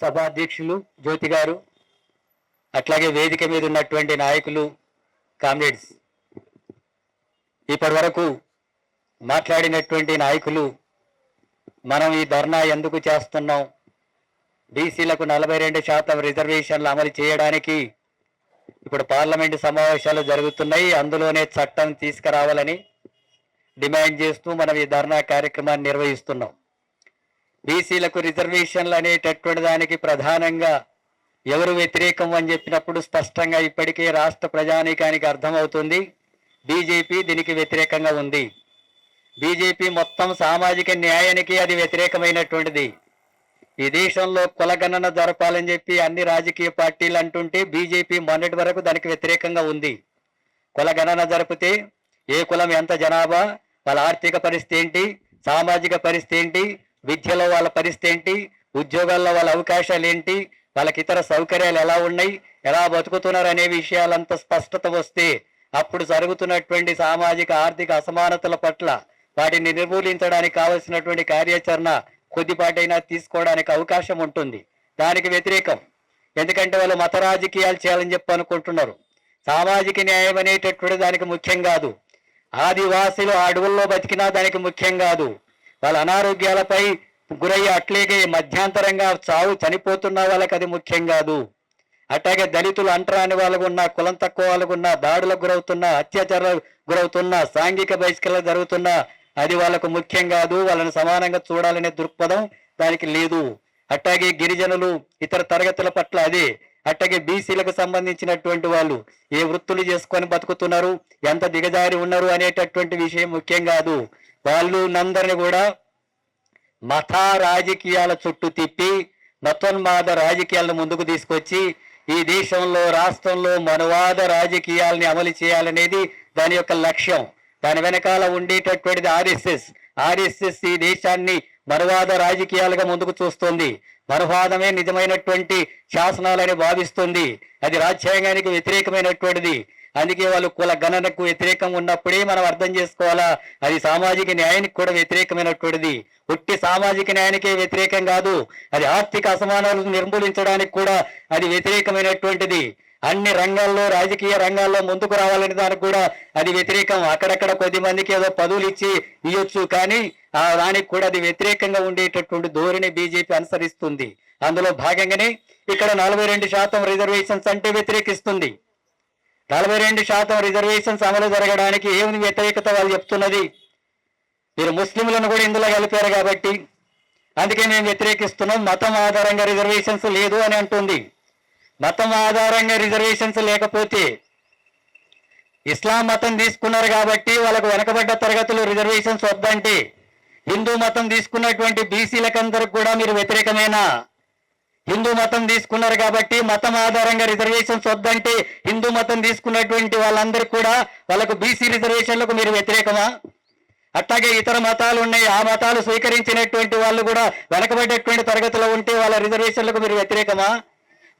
సభాధ్యక్షులు జ్యోతి గారు అట్లాగే వేదిక మీద ఉన్నటువంటి నాయకులు కామ్రేడ్స్. ఇప్పటి వరకు మాట్లాడినటువంటి నాయకులు మనం ఈ ధర్నా ఎందుకు చేస్తున్నాం? బీసీలకు నలభై రెండు శాతం రిజర్వేషన్లు అమలు చేయడానికి ఇప్పుడు పార్లమెంటు సమావేశాలు జరుగుతున్నాయి. అందులోనే చట్టం తీసుకురావాలని డిమాండ్ చేస్తూ మనం ఈ ధర్నా కార్యక్రమాన్ని నిర్వహిస్తున్నాం. బీసీలకు రిజర్వేషన్లు అనేటటువంటి దానికి ప్రధానంగా ఎవరు వ్యతిరేకం అని చెప్పినప్పుడు స్పష్టంగా ఇప్పటికే రాష్ట్ర ప్రజానీకానికి అర్థమవుతుంది. బీజేపీ దీనికి వ్యతిరేకంగా ఉంది. బీజేపీ మొత్తం సామాజిక న్యాయానికి అది వ్యతిరేకమైనటువంటిది. ఈ దేశంలో కులగణన జరపాలని చెప్పి అన్ని రాజకీయ పార్టీలు అంటుంటే బీజేపీ మొన్నటి వరకు దానికి వ్యతిరేకంగా ఉంది. కులగణన జరిపితే ఏ కులం ఎంత జనాభా వాళ్ళ ఆర్థిక పరిస్థితి ఏంటి సామాజిక పరిస్థితి ఏంటి విద్యలో వాళ్ళ పరిస్థితి ఏంటి? ఉద్యోగాల్లో వాళ్ళ అవకాశాలు ఏంటి? వాళ్ళకి ఇతర సౌకర్యాలు ఎలా ఉన్నాయి? ఎలా బతుకుతున్నారు అనే విషయాలంత స్పష్టత వస్తే అప్పుడు జరుగుతున్నటువంటి సామాజిక ఆర్థిక అసమానతల పట్ల వాటిని నిర్మూలించడానికి కావలసినటువంటి కార్యాచరణ కొద్దిపాటైనా తీసుకోవడానికి అవకాశం ఉంటుంది. దానికి వ్యతిరేకం. ఎందుకంటే వాళ్ళు మత రాజకీయాలు చేయాలని చెప్పి అనుకుంటున్నారు. సామాజిక న్యాయం అనేటటువంటి దానికి ముఖ్యం కాదు. ఆదివాసులు అడవుల్లో బతికినా దానికి ముఖ్యం కాదు. వాళ్ళ అనారోగ్యాలపై గురయ్యి అట్లేగే మధ్యాంతరంగా చావు చనిపోతున్న వాళ్ళకి అది ముఖ్యం కాదు. అట్లాగే దళితులు అంటరాని వాళ్ళకు ఉన్న కులం తక్కువ వాళ్ళకు ఉన్న దాడులకు గురవుతున్న అత్యాచారాలకు గురవుతున్న సాంఘిక బహిష్కరణ జరుగుతున్న అది వాళ్ళకు ముఖ్యం కాదు. వాళ్ళని సమానంగా చూడాలనే దృక్పథం దానికి లేదు. అట్లాగే గిరిజనులు ఇతర తరగతుల పట్ల అదే. అట్లాగే బీసీలకు సంబంధించినటువంటి వాళ్ళు ఏ వృత్తులు చేసుకొని బతుకుతున్నారు? ఎంత దిగజారి ఉన్నారు అనేటటువంటి విషయం ముఖ్యం కాదు. వాళ్ళు నందరిని కూడా మత రాజకీయాల చుట్టూ తిప్పి మతోన్మాద రాజకీయాలను ముందుకు తీసుకొచ్చి ఈ దేశంలో రాష్ట్రంలో మనువాద రాజకీయాలని అమలు చేయాలనేది దాని యొక్క లక్ష్యం. దాని వెనకాల ఉండేటటువంటిది ఆర్ఎస్ఎస్. ఆర్ఎస్ఎస్ ఈ దేశాన్ని మనువాద రాజకీయాలుగా ముందుకు చూస్తుంది. మనువాదమే నిజమైనటువంటి శాసనాలని భావిస్తుంది. అది రాజ్యాంగానికి వ్యతిరేకమైనటువంటిది. అందుకే వాళ్ళు కుల గణనకు వ్యతిరేకం ఉన్నప్పుడే మనం అర్థం చేసుకోవాలా? అది సామాజిక న్యాయానికి కూడా వ్యతిరేకమైనటువంటిది. ఒట్టి సామాజిక న్యాయానికే వ్యతిరేకం కాదు. అది ఆర్థిక అసమానాలను నిర్మూలించడానికి కూడా అది వ్యతిరేకమైనటువంటిది. అన్ని రంగాల్లో రాజకీయ రంగాల్లో ముందుకు రావాలని దానికి కూడా అది వ్యతిరేకం. అక్కడక్కడ కొద్ది మందికి ఏదో పదవులు ఇచ్చి ఇవ్వచ్చు కానీ ఆ దానికి కూడా అది వ్యతిరేకంగా ఉండేటటువంటి ధోరణి బీజేపీ అనుసరిస్తుంది. అందులో భాగంగానే ఇక్కడ నలభై రెండు శాతం రిజర్వేషన్స్ అంటే వ్యతిరేకిస్తుంది. నలభై రెండు శాతం రిజర్వేషన్స్ అమలు జరగడానికి ఏమి వ్యతిరేకత వాళ్ళు చెప్తున్నది? మీరు ముస్లింలను కూడా ఇందులో కలిపారు కాబట్టి అందుకే మేము వ్యతిరేకిస్తున్నాం. మతం ఆధారంగా రిజర్వేషన్స్ లేదు అని అంటుంది. మతం ఆధారంగా రిజర్వేషన్స్ లేకపోతే ఇస్లాం మతం తీసుకున్నారు కాబట్టి వాళ్ళకు వెనకబడ్డ తరగతులు రిజర్వేషన్స్ వద్దంటే హిందూ మతం తీసుకున్నటువంటి బీసీలకందరికి కూడా మీరు వ్యతిరేకమేనా? హిందూ మతం తీసుకున్నారు కాబట్టి మతం ఆధారంగా రిజర్వేషన్స్ వద్దంటే హిందూ మతం తీసుకున్నటువంటి వాళ్ళందరూ కూడా వాళ్ళకు బీసీ రిజర్వేషన్లకు మీరు వ్యతిరేకమా? అట్లాగే ఇతర మతాలు ఉన్నాయి. ఆ మతాలు స్వీకరించినటువంటి వాళ్ళు కూడా వెనకబడేటువంటి తరగతిలో ఉంటే వాళ్ళ రిజర్వేషన్లకు మీరు వ్యతిరేకమా?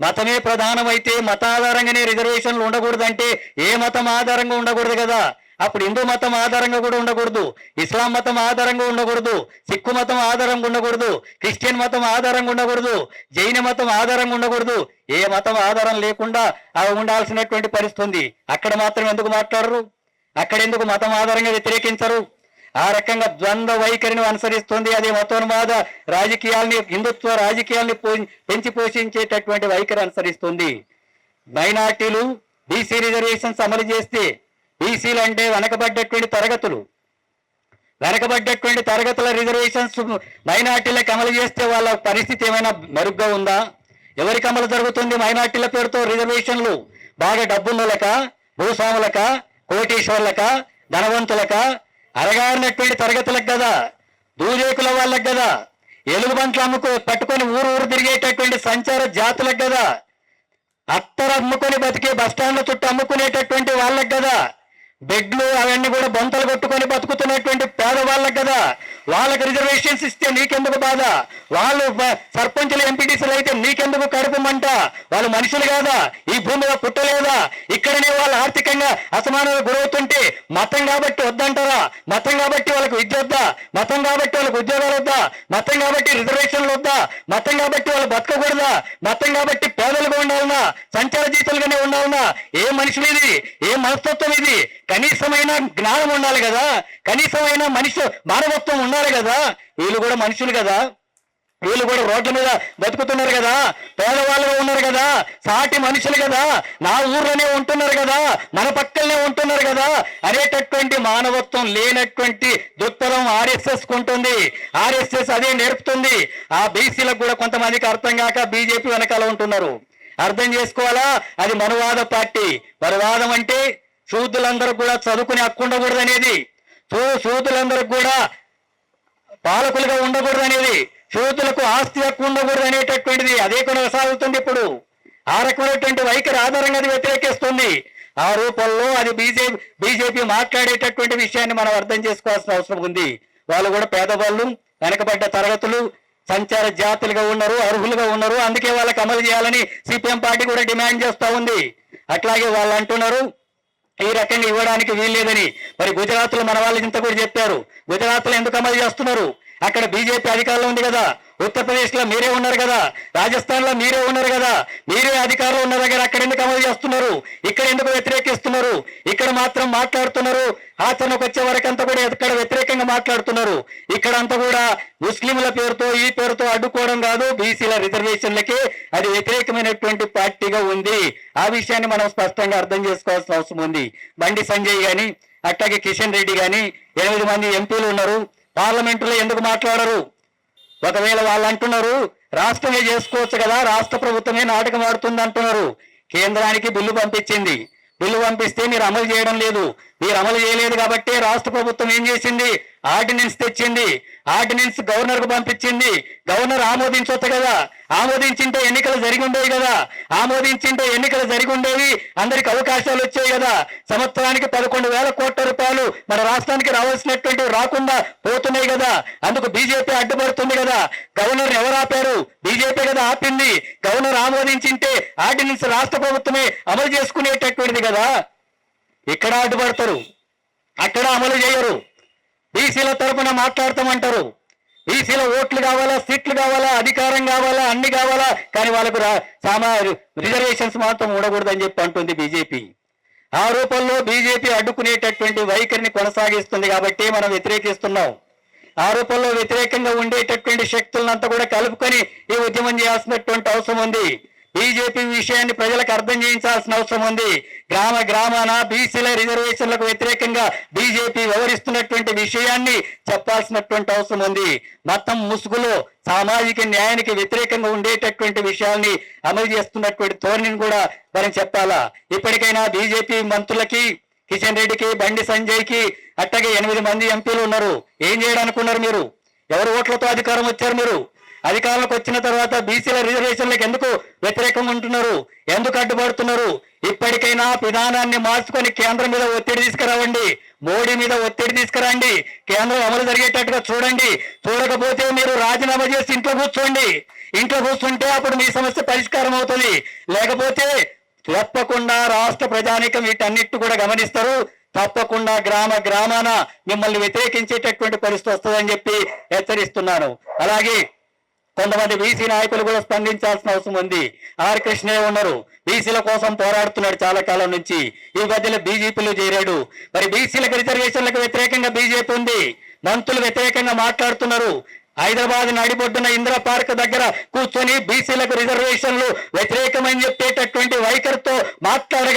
మతమే ప్రధానమైతే మత ఆధారంగానే రిజర్వేషన్లు ఉండకూడదంటే ఏ మతం ఆధారంగా ఉండకూడదు కదా? అప్పుడు హిందూ మతం ఆధారంగా కూడా ఉండకూడదు ఇస్లాం మతం ఆధారంగా ఉండకూడదు సిక్కు మతం ఆధారంగా ఉండకూడదు క్రిస్టియన్ మతం ఆధారంగా ఉండకూడదు జైన మతం ఆధారంగా ఉండకూడదు ఏ మతం ఆధారం లేకుండా అవి ఉండాల్సినటువంటి పరిస్థితి ఉంది. అక్కడ మాత్రం ఎందుకు మాట్లాడరు? అక్కడ ఎందుకు మతం ఆధారంగా వ్యతిరేకించరు ఆ రకంగా ద్వంద్వ వైఖరిని అనుసరిస్తుంది అదే మతోన్మాద రాజకీయాల్ని హిందుత్వ రాజకీయాల్ని పో- పెంచి పోషించేటటువంటి వైఖరి అనుసరిస్తుంది. మైనార్టీలు బీసీ రిజర్వేషన్స్ అమలు చేస్తే బీసీలు అంటే వెనకబడ్డటువంటి తరగతులు. వెనకబడ్డటువంటి తరగతుల రిజర్వేషన్స్ మైనార్టీలకు అమలు చేస్తే వాళ్ళ పరిస్థితి ఏమైనా మెరుగ్గా ఉందా? ఎవరికి అమలు జరుగుతుంది మైనార్టీల పేరుతో రిజర్వేషన్లు? బాగా డబ్బున్నలక భూస్వాములక కోటీశ్వర్లక ధనవంతులక అరగారినటువంటి తరగతులకు కదా దూరేకుల వాళ్ళకి కదా ఎలుగుబంట్లు అమ్ముకు పట్టుకొని ఊరు ఊరు తిరిగేటటువంటి సంచార జాతులకు కదా అత్తర అమ్ముకొని బతికే బస్టాండ్ల చుట్టూ అమ్ముకునేటటువంటి వాళ్ళకి కదా బెడ్లు అవన్నీ కూడా బొంతలు కొట్టుకొని బతుకుతున్నటువంటి పేదవాళ్ళకి కదా. వాళ్ళకి రిజర్వేషన్స్ ఇస్తే నీకెందుకు బాధ? వాళ్ళు సర్పంచులు ఎంపీటీసీలు అయితే నీకెందుకు కడుపుమంట వాళ్ళు మనుషులు కాదా? ఈ భూమిలో పుట్టలేదా? ఇక్కడనే వాళ్ళు ఆర్థికంగా అసమానంగా గురవుతుంటే మతం కాబట్టి వద్దంటారా? మతం కాబట్టి వాళ్ళకి విద్య వద్దా? మతం కాబట్టి వాళ్ళకి ఉద్యోగాలు వద్దా? మతం కాబట్టి రిజర్వేషన్లు వద్దా? మతం కాబట్టి వాళ్ళు బతకకూడదా? మతం కాబట్టి పేదలుగా ఉండాలన్నా సంచార జీతాలుగానే ఉండాలన్నా ఏ మనుషులు ఇది ఏ మనస్తత్వం ఇది కనీసమైన జ్ఞానం ఉండాలి కదా. కనీసమైన మనిషి మానవత్వం ఉండాలి కదా. వీళ్ళు కూడా మనుషులు కదా. వీళ్ళు కూడా రోడ్ల మీద బతుకుతున్నారు కదా. పేదవాళ్ళుగా ఉన్నారు కదా. సాటి మనుషులు కదా. నా ఊర్లోనే ఉంటున్నారు కదా. మన పక్కనే ఉంటున్నారు కదా. అనేటటువంటి మానవత్వం లేనటువంటి దుత్తరం ఆర్ఎస్ఎస్ ఉంటుంది ఆర్ఎస్ఎస్ అదే నేర్పుతుంది. ఆ బీసీలకు కూడా కొంతమందికి అర్థం కాక బీజేపీ వెనకాల ఉంటున్నారు. అర్థం చేసుకోవాలా? అది మనువాద పార్టీ. మనువాదం అంటే సూదులందరూ కూడా చదువుకునే హక్కు ఉండకూడదు అనేది శూద్రులందరూ కూడా పాలకులుగా ఉండకూడదు అనేది సూతులకు ఆస్తి హక్కు ఉండకూడదు అనేటటువంటిది అదే కొనసాగుతుంది ఇప్పుడు. ఆ రకమైనటువంటి వైఖరి ఆధారంగా అది వ్యతిరేకిస్తుంది. ఆ రూపంలో అది బీజేపీ బీజేపీ మాట్లాడేటటువంటి విషయాన్ని మనం అర్థం చేసుకోవాల్సిన అవసరం ఉంది. వాళ్ళు కూడా పేదవాళ్ళు వెనకబడ్డ తరగతులు సంచార జాతులుగా ఉన్నారు అర్హులుగా ఉన్నారు. అందుకే వాళ్ళకి అమలు చేయాలని సిపిఎం పార్టీ కూడా డిమాండ్ చేస్తూ ఉంది. అట్లాగే వాళ్ళు అంటున్నారు ఈ రకంగా ఇవ్వడానికి వీల్లేదని. మరి గుజరాత్లో మన వాళ్ళు ఇంత కూడా చెప్పారు. గుజరాత్లో ఎందుకు అమలు చేస్తున్నారు? అక్కడ బీజేపీ అధికారంలో ఉంది కదా. ఉత్తరప్రదేశ్లో మీరే ఉన్నారు కదా రాజస్థాన్లో మీరే ఉన్నారు కదా మీరే అధికారంలో ఉన్న దగ్గర అక్కడ ఎందుకు అమలు చేస్తున్నారు ఇక్కడ ఎందుకు వ్యతిరేకిస్తున్నారు ఇక్కడ మాత్రం మాట్లాడుతున్నారు ఆచరణకు వచ్చే వరకు అంతా కూడా ఇక్కడ వ్యతిరేకంగా మాట్లాడుతున్నారు. ఇక్కడ అంతా కూడా ముస్లింల పేరుతో ఈ పేరుతో అడ్డుకోవడం కాదు బీసీల రిజర్వేషన్లకి అది వ్యతిరేకమైనటువంటి పార్టీగా ఉంది. ఆ విషయాన్ని మనం స్పష్టంగా అర్థం చేసుకోవాల్సిన అవసరం ఉంది. బండి సంజయ్ గాని అట్లాగే కిషన్ రెడ్డి గాని ఎనిమిది మంది ఎంపీలు ఉన్నారు. పార్లమెంటులో ఎందుకు మాట్లాడరు? ఒకవేళ వాళ్ళు అంటున్నారు రాష్ట్రమే చేసుకోవచ్చు కదా రాష్ట్ర ప్రభుత్వమే నాటకం ఆడుతుంది అంటున్నారు. కేంద్రానికి బిల్లు పంపించింది. బిల్లు పంపిస్తే మీరు అమలు చేయడం లేదు. మీరు అమలు చేయలేదు కాబట్టి రాష్ట్ర ప్రభుత్వం ఏం చేసింది? ఆర్డినెన్స్ తెచ్చింది. ఆర్డినెన్స్ గవర్నర్కు పంపించింది. గవర్నర్ ఆమోదించొచ్చు కదా. ఆమోదించింటే ఎన్నికలు జరిగి ఉండేవి కదా. ఆమోదించింటే ఎన్నికలు జరిగి ఉండేవి. అందరికి అవకాశాలు వచ్చాయి కదా. సంవత్సరానికి పదకొండు వేల కోట్ల రూపాయలు మన రాష్ట్రానికి రావాల్సినటువంటి రాకుండా పోతున్నాయి కదా. అందుకు బీజేపీ అడ్డుపడుతుంది కదా. గవర్నర్ ఎవరు ఆపారు? బీజేపీ కదా ఆపింది. గవర్నర్ ఆమోదించింటే ఆర్డినెన్స్ రాష్ట్ర ప్రభుత్వమే అమలు చేసుకునేటటువంటిది కదా. ఇక్కడ అడ్డుపడతారు? అక్కడ అమలు చేయరు. బీసీల తరపున మాట్లాడతామంటారు. ఈసీలో ఓట్లు కావాలా సీట్లు కావాలా అధికారం కావాలా అన్ని కావాలా? కానీ వాళ్ళకు రా- సామా రిజర్వేషన్స్ మాత్రం ఉండకూడదని చెప్పి అంటుంది బీజేపీ. ఆ రూపంలో బీజేపీ అడ్డుకునేటటువంటి వైఖరిని కొనసాగిస్తుంది కాబట్టి మనం వ్యతిరేకిస్తున్నాం. ఆ రూపంలో వ్యతిరేకంగా ఉండేటటువంటి శక్తులంతా కూడా కలుపుకొని ఈ ఉద్యమం చేయాల్సినటువంటి అవసరం ఉంది. బీజేపీ విషయాన్ని ప్రజలకు అర్థం చేయించాల్సిన అవసరం ఉంది. గ్రామ గ్రామాన బీసీల రిజర్వేషన్లకు వ్యతిరేకంగా బీజేపీ వ్యవహరిస్తున్నటువంటి విషయాన్ని చెప్పాల్సినటువంటి అవసరం ఉంది. మతం ముసుగులో సామాజిక న్యాయానికి వ్యతిరేకంగా ఉండేటటువంటి విషయాల్ని అమలు చేస్తున్నటువంటి ధోరణిని కూడా మనం చెప్పాలా? ఇప్పటికైనా బీజేపీ మంత్రులకి కిషన్ రెడ్డికి బండి సంజయ్కి అట్టగే ఎనిమిది మంది ఎంపీలు ఉన్నారు. ఏం చేయడానుకున్నారు మీరు? ఎవరు ఓట్లతో అధికారం వచ్చారు మీరు? అధికారంలోకి వచ్చిన తర్వాత బీసీల రిజర్వేషన్లకు ఎందుకు వ్యతిరేకంగా ఉంటున్నారు? ఎందుకు అడ్డుపడుతున్నారు? ఇప్పటికైనా విధానాన్ని మార్చుకొని కేంద్రం మీద ఒత్తిడి తీసుకురావండి. మోడీ మీద ఒత్తిడి తీసుకురండి. కేంద్రం అమలు జరిగేటట్టుగా చూడండి. చూడకపోతే మీరు రాజీనామా చేసి ఇంట్లో కూర్చోండి. ఇంట్లో కూర్చుంటే అప్పుడు మీ సమస్య పరిష్కారం అవుతుంది. లేకపోతే తప్పకుండా రాష్ట్ర ప్రజానికం వీటన్నిటి కూడా గమనిస్తారు. తప్పకుండా గ్రామ గ్రామాన మిమ్మల్ని వ్యతిరేకించేటటువంటి పరిస్థితి వస్తుందని చెప్పి హెచ్చరిస్తున్నాను. అలాగే కొంతమంది బీసీ నాయకులు కూడా స్పందించాల్సిన అవసరం ఉంది. ఆర్ కృష్ణే ఉన్నారు. బీసీల కోసం పోరాడుతున్నాడు చాలా కాలం నుంచి. ఈ మధ్యలో బీజేపీలో చేరాడు. మరి బీసీలకు రిజర్వేషన్లకు వ్యతిరేకంగా బీజేపీ ఉంది. మంత్రులు వ్యతిరేకంగా మాట్లాడుతున్నారు. హైదరాబాద్ నడిబొడ్డున ఇందిరా పార్క్ దగ్గర కూర్చొని బీసీలకు రిజర్వేషన్లు వ్యతిరేకమని చెప్పేటటువంటి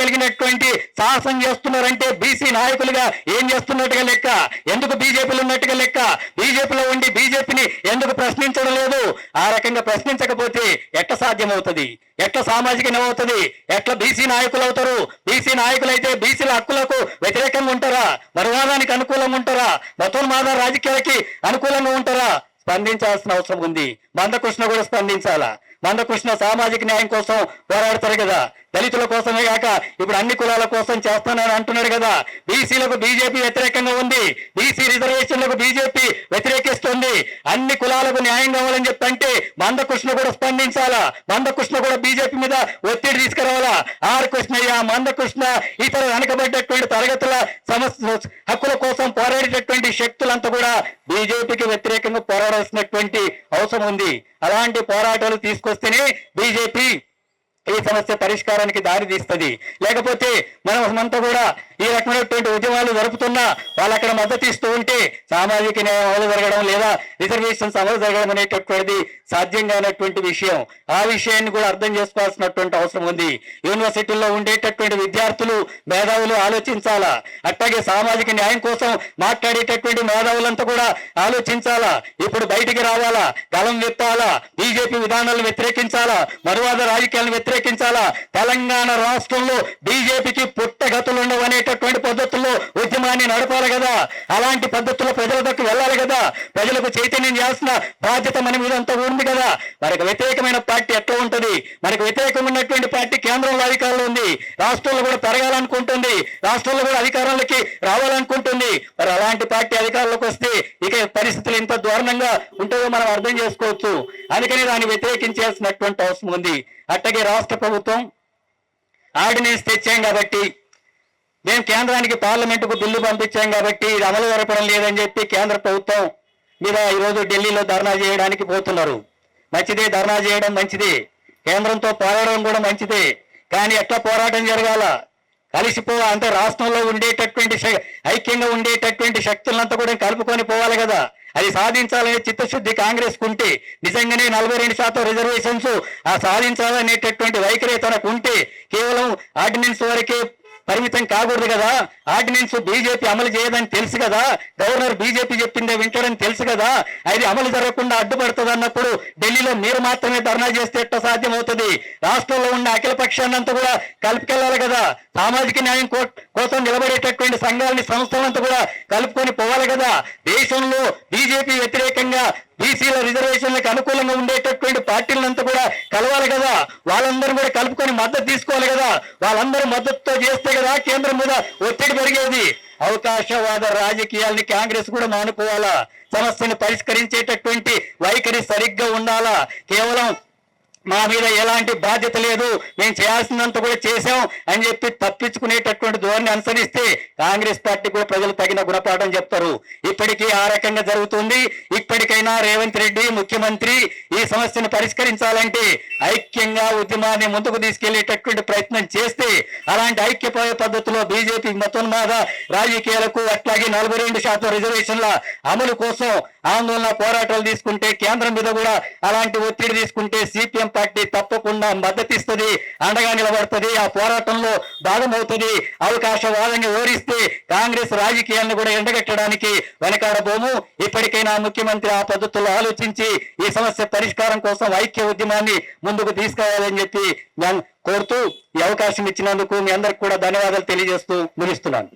మాట్లాడగలిగినటువంటి సాహసం చేస్తున్నారంటే బీసీ నాయకులుగా ఏం చేస్తున్నట్టుగా లెక్క? ఎందుకు బీజేపీలో ఉన్నట్టుగా లెక్క? బీజేపీలో ఉండి బీజేపీని ఎందుకు ప్రశ్నించడం లేదు? ఆ రకంగా ప్రశ్నించకపోతే ఎట్ట సాధ్యమవుతుంది? ఎట్లా సామాజిక న్యాయం అవుతుంది? ఎట్లా బీసీ నాయకులు అవుతారు? బీసీ నాయకులైతే బీసీల హక్కులకు వ్యతిరేకంగా ఉంటారా? మరువాదానికి అనుకూలంగా ఉంటారా? మతోన్మాద రాజకీయాలకి అనుకూలంగా ఉంటారా? స్పందించాల్సిన అవసరం ఉంది. మందకృష్ణ కూడా స్పందించాలా? మందకృష్ణ సామాజిక న్యాయం కోసం పోరాడతారు కదా. దళితుల కోసమే కాక ఇప్పుడు అన్ని కులాల కోసం చేస్తానని అంటున్నాడు కదా. బీసీలకు బీజేపీ వ్యతిరేకంగా ఉంది. బీసీ రిజర్వేషన్లకు బీజేపీ వ్యతిరేకిస్తుంది. అన్ని కులాలకు న్యాయం కావాలని చెప్పంటే మందకృష్ణ కూడా స్పందించాలా? మందకృష్ణ కూడా బీజేపీ మీద ఒత్తిడి తీసుకురావాలా? ఆర్ కృష్ణయ్య మందకృష్ణ ఇతర వెనకబడ్డటువంటి తరగతుల సమస్య హక్కుల కోసం పోరాడేటటువంటి శక్తులంతా కూడా బీజేపీకి వ్యతిరేకంగా పోరాడాల్సినటువంటి అవసరం ఉంది. అలాంటి పోరాటాలు తీసుకొస్తేనే బీజేపీ ఈ సమస్య పరిష్కారానికి దారి తీస్తుంది. లేకపోతే మనం అంతా కూడా ఈ రకమైనటువంటి ఉద్యమాలు జరుపుతున్నా వాళ్ళు అక్కడ మద్దతు ఇస్తూ ఉంటే సామాజిక న్యాయం అమలు జరగడం లేదా రిజర్వేషన్స్ అమలు జరగడం అనేటటువంటిది సాధ్యం కానటువంటి విషయం. ఆ విషయాన్ని కూడా అర్థం చేసుకోవాల్సినటువంటి అవసరం ఉంది. యూనివర్సిటీల్లో ఉండేటటువంటి విద్యార్థులు మేధావులు ఆలోచించాలా? అట్లాగే సామాజిక న్యాయం కోసం మాట్లాడేటటువంటి మేధావులంతా కూడా ఆలోచించాలా? ఇప్పుడు బయటికి రావాలా? గలం విప్పాలా? బీజేపీ విధానాలను వ్యతిరేకించాలా? మరువాద రాజకీయాలను వ్యతిరేకించాలా? తెలంగాణ రాష్ట్రంలో బీజేపీకి పుట్టగతులు ఉండవు అనేటటువంటి పద్ధతుల్లో ఉద్యమాన్ని నడపాలి కదా. అలాంటి పద్ధతుల్లో ప్రజల దగ్గర వెళ్ళాలి కదా. ప్రజలకు చైతన్యం చేయాల్సిన బాధ్యత మన మీద అంతా ఉంది కదా. మనకు వ్యతిరేకమైన పార్టీ ఎట్లా ఉంటుంది? మనకు వ్యతిరేకంగా ఉన్నటువంటి పార్టీ కేంద్రంలో అధికారంలో ఉంది. రాష్ట్రంలో కూడా పెరగాలనుకుంటుంది. రాష్ట్రంలో కూడా అధికారంలోకి రావాలనుకుంటుంది. మరి అలాంటి పార్టీ అధికారంలోకి వస్తే ఇక పరిస్థితులు ఎంత దారుణంగా ఉంటుందో మనం అర్థం చేసుకోవచ్చు. అందుకని దాన్ని వ్యతిరేకించాల్సినటువంటి అవసరం ఉంది. అట్టగే రాష్ట్ర ప్రభుత్వం ఆర్డినెన్స్ తెచ్చాం కాబట్టి మేము కేంద్రానికి పార్లమెంటుకు బిల్లు పంపించాం కాబట్టి ఇది అమలు జరపడం లేదని చెప్పి కేంద్ర ప్రభుత్వం మీద ఈరోజు ఢిల్లీలో ధర్నా చేయడానికి పోతున్నారు. మంచిదే ధర్నా చేయడం మంచిది. కేంద్రంతో పోరాడడం కూడా మంచిదే. కానీ ఎట్లా పోరాటం జరగాల? కలిసిపో అంటే రాష్ట్రంలో ఉండేటటువంటి ఐక్యంగా ఉండేటటువంటి శక్తులంతా కూడా కలుపుకొని పోవాలి కదా. అది సాధించాలనే చిత్తశుద్ధి కాంగ్రెస్ కుంటే నిజంగానే నలభై రెండు శాతం రిజర్వేషన్స్ ఆ సాధించాలనేటటువంటి వైఖరి తనకు ఉంటే కేవలం ఆర్డినెన్స్ వరకే పరిమితం కాకూడదు కదా. ఆర్డినెన్స్ బీజేపీ అమలు చేయదని తెలుసు కదా. గవర్నర్ బీజేపీ చెప్పిందే వింటారని తెలుసు కదా. అది అమలు జరగకుండా అడ్డుపడుతుంది అన్నప్పుడు ఢిల్లీలో మీరు మాత్రమే ధర్నా చేస్తే ఎట్లా సాధ్యం అవుతుంది రాష్ట్రంలో ఉన్న అఖిల పక్షాన్నంతా కూడా కలుపుకెళ్ళాలి కదా. సామాజిక న్యాయం కోసం నిలబడేటటువంటి సంఘాలని సంస్థలంతా కూడా కలుపుకొని పోవాలి కదా. దేశంలో బీజేపీ వ్యతిరేకంగా బీసీల రిజర్వేషన్లకు అనుకూలంగా ఉండేటటువంటి పార్టీలంతా కూడా కలవాలి కదా. వాళ్ళందరూ కూడా కలుపుకొని మద్దతు తీసుకోవాలి కదా. వాళ్ళందరూ మద్దతుతో చేస్తే కదా కేంద్రం మీద ఒత్తిడి పెరిగేది. అవకాశవాద రాజకీయాల్ని కాంగ్రెస్ కూడా మానుకోవాలా? సమస్యను పరిష్కరించేటటువంటి వైఖరి సరిగ్గా ఉండాలా? కేవలం మా మీద ఎలాంటి బాధ్యత లేదు. మేము చేయాల్సినంత కూడా చేశాం అని చెప్పి తప్పించుకునేటటువంటి ధోరణి అనుసరిస్తే కాంగ్రెస్ పార్టీ కూడా ప్రజలు తగిన గుణపాఠం చెప్తారు. ఇప్పటికీ ఆ రకంగా జరుగుతుంది. ఇప్పటికైనా రేవంత్ రెడ్డి ముఖ్యమంత్రి ఈ సమస్యను పరిష్కరించాలంటే ఐక్యంగా ఉద్యమాన్ని ముందుకు తీసుకెళ్ళేటటువంటి ప్రయత్నం చేస్తే అలాంటి ఐక్యపోయే పద్ధతిలో బీజేపీ మతోన్మాద రాజకీయాలకు అట్లాగే నలభై రెండు శాతం రిజర్వేషన్ల అమలు కోసం ఆందోళన పోరాటాలు తీసుకుంటే కేంద్రం మీద కూడా అలాంటి ఒత్తిడి తీసుకుంటే సిపిఎం పార్టీ తప్పకుండా మద్దతిస్తుంది అండగా నిలబడుతుంది ఆ పోరాటంలో భాగమవుతుంది. అవకాశవాదంగా ఓడిస్తే కాంగ్రెస్ రాజకీయాన్ని కూడా ఎండగట్టడానికి వెనకాడబోము. ఇప్పటికైనా ముఖ్యమంత్రి ఆ పద్ధతుల్లో ఆలోచించి ఈ సమస్య పరిష్కారం కోసం ఐక్య ఉద్యమాన్ని ముందుకు తీసుకురావాలని చెప్పి కోరుతూ ఈ అవకాశం ఇచ్చినందుకు మీ అందరికి కూడా ధన్యవాదాలు తెలియజేస్తూ ముగిస్తున్నాను.